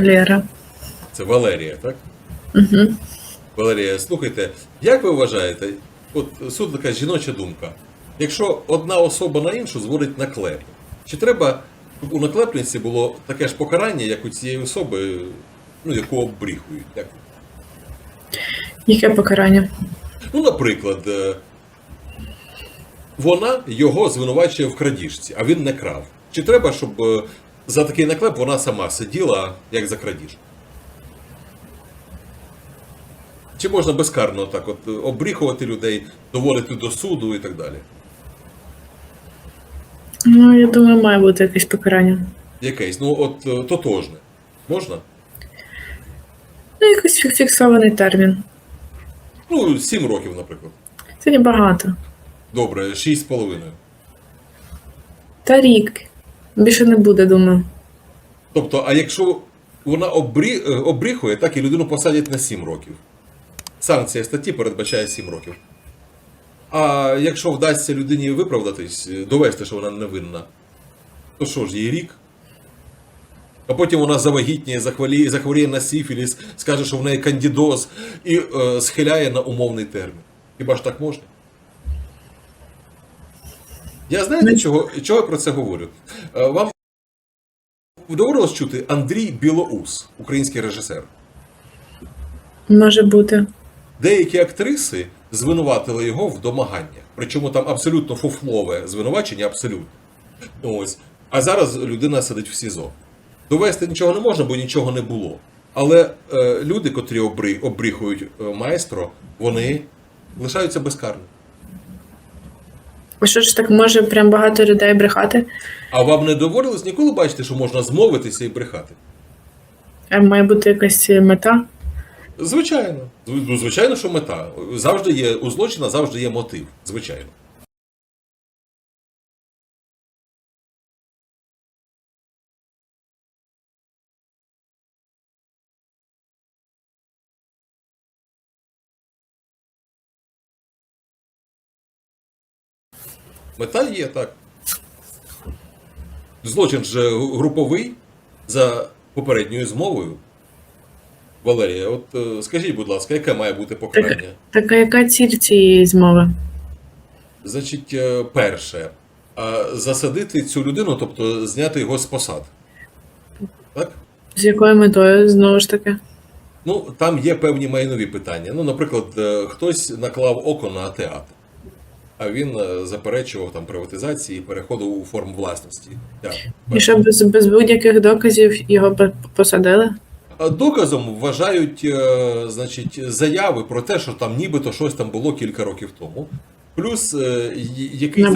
Лера. Це Валерія, так? Угу. Валерія, слухайте, як ви вважаєте, от суд така жіноча думка. Якщо одна особа на іншу зводить наклеп, чи треба, щоб у наклепниці було таке ж покарання, як у цієї особи, ну, яку обріхують? Як? Яке покарання? Ну, наприклад, е, вона його звинувачує в крадіжці, а він не крав. Чи треба, щоб е, за такий наклеп вона сама сиділа, як за крадіж? Чи можна безкарно так от е, обріхувати людей, доводити до суду і так далі? Ну, я думаю, має бути якесь покарання. Якесь, ну от е, тотожне. Можна? Ну, якийсь фіксований термін. Ну, 7 років, наприклад. Це небагато. Добре, 6,5. Та рік. Більше не буде, думаю. Тобто, а якщо вона обрі... е, обріхує, так і людину посадять на 7 років. Санкція статті передбачає 7 років. А якщо вдасться людині виправдатись, е, довести, що вона невинна, то що ж, їй рік? А потім вона завагітніє, захворіє, захворіє на сіфіліс, скаже, що в неї кандідоз і е, схиляє на умовний термін. Хіба ж так можна? Я знаєте, чого, чого я про це говорю? Е, Вам доводилось чути Андрій Білоус, український режисер. Може бути. Деякі актриси звинуватили його в домаганнях. Причому там абсолютно фуфлове звинувачення, абсолютно. Ось. А зараз людина сидить в СІЗО. Довести нічого не можна, бо нічого не було. Але е, люди, котрі обрі, обріхують е, маестро, вони лишаються безкарні. А що ж так може прям багато людей брехати? А вам не доводилось ніколи бачити, що можна змовитися і брехати? А має бути якась мета? Звичайно. Ну, звичайно, що мета. Завжди є у злочина, завжди є мотив. Звичайно. Мета є так. Злочин же груповий за попередньою змовою. Валерія, от е, скажіть, будь ласка, яке має бути покарання? Так а яка ціль цієї змови? Значить, е, перше, а засадити цю людину, тобто зняти його з посад. Так? З якою метою знову ж таки? Ну, там є певні майнові питання. Ну, наприклад, е, хтось наклав око на театр, він е, заперечував там приватизації і переходу у форму власності. Так. І що без, без будь-яких доказів його посадили? Доказом вважають е, значить, заяви про те, що там нібито щось там було кілька років тому. Плюс е, якийсь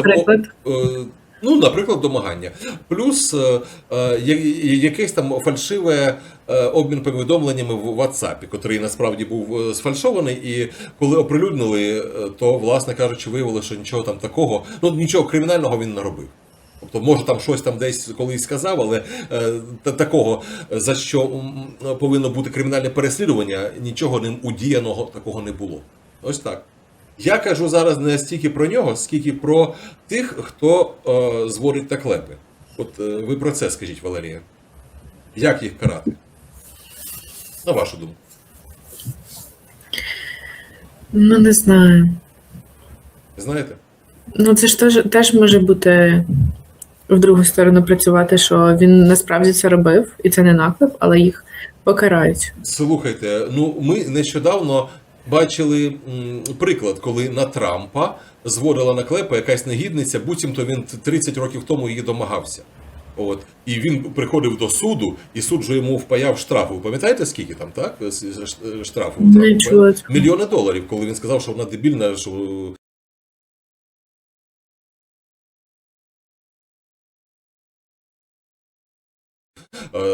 ну, наприклад, домагання. Плюс е, е, якийсь там фальшиве е, обмін повідомленнями в WhatsApp, котрий насправді був е, сфальшований, і коли оприлюднили, е, то, власне кажучи, виявилося, що нічого там такого, ну нічого кримінального він не робив. Тобто, може, там щось там десь колись сказав, але е, та, такого, за що повинно бути кримінальне переслідування, нічого ним удіяного такого не було. Ось так. Я кажу зараз не стільки про нього, скільки про тих, хто е, зводить наклепи. От е, ви про це скажіть, Валерія. Як їх карати? На вашу думку. Ну не знаю. Знаєте? Ну це ж теж, теж може бути в другу сторону працювати, що він насправді це робив, і це не наклеп, але їх покарають. Слухайте, ну ми нещодавно бачили приклад, коли на Трампа зводила наклепа якась негідниця, буцімто він 30 років тому її домагався. От і він приходив до суду, і суд же йому впаяв штрафу. Пам'ятаєте, скільки там, так? Штрафу мільйони доларів, коли він сказав, що вона дебільна, що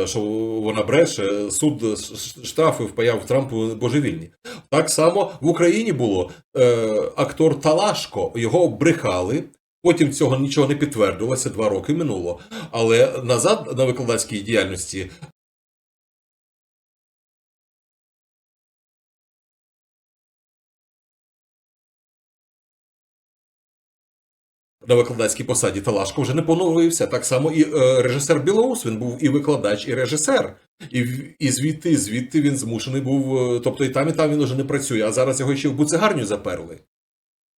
що вона бреше, суд штрафи впаяв Трампу божевільні. Так само в Україні було е, актор Талашко, його брехали. Потім цього нічого не підтвердилося, два роки минуло. Але назад на викладацькій діяльності на викладацькій посаді Талашко вже не поновився. Так само і е, режисер Білоус, він був і викладач, і режисер. І, і звідти, звідти він змушений був. е, Тобто і там, і там він уже не працює, а зараз його ще в буцегарню заперли.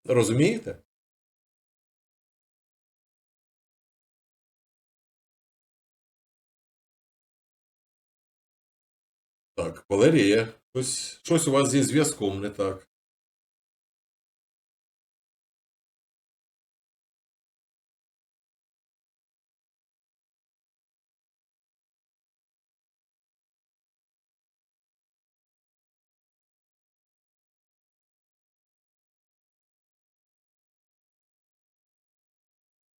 Розумієте? Так, Валерія, щось, щось у вас зі зв'язком не так.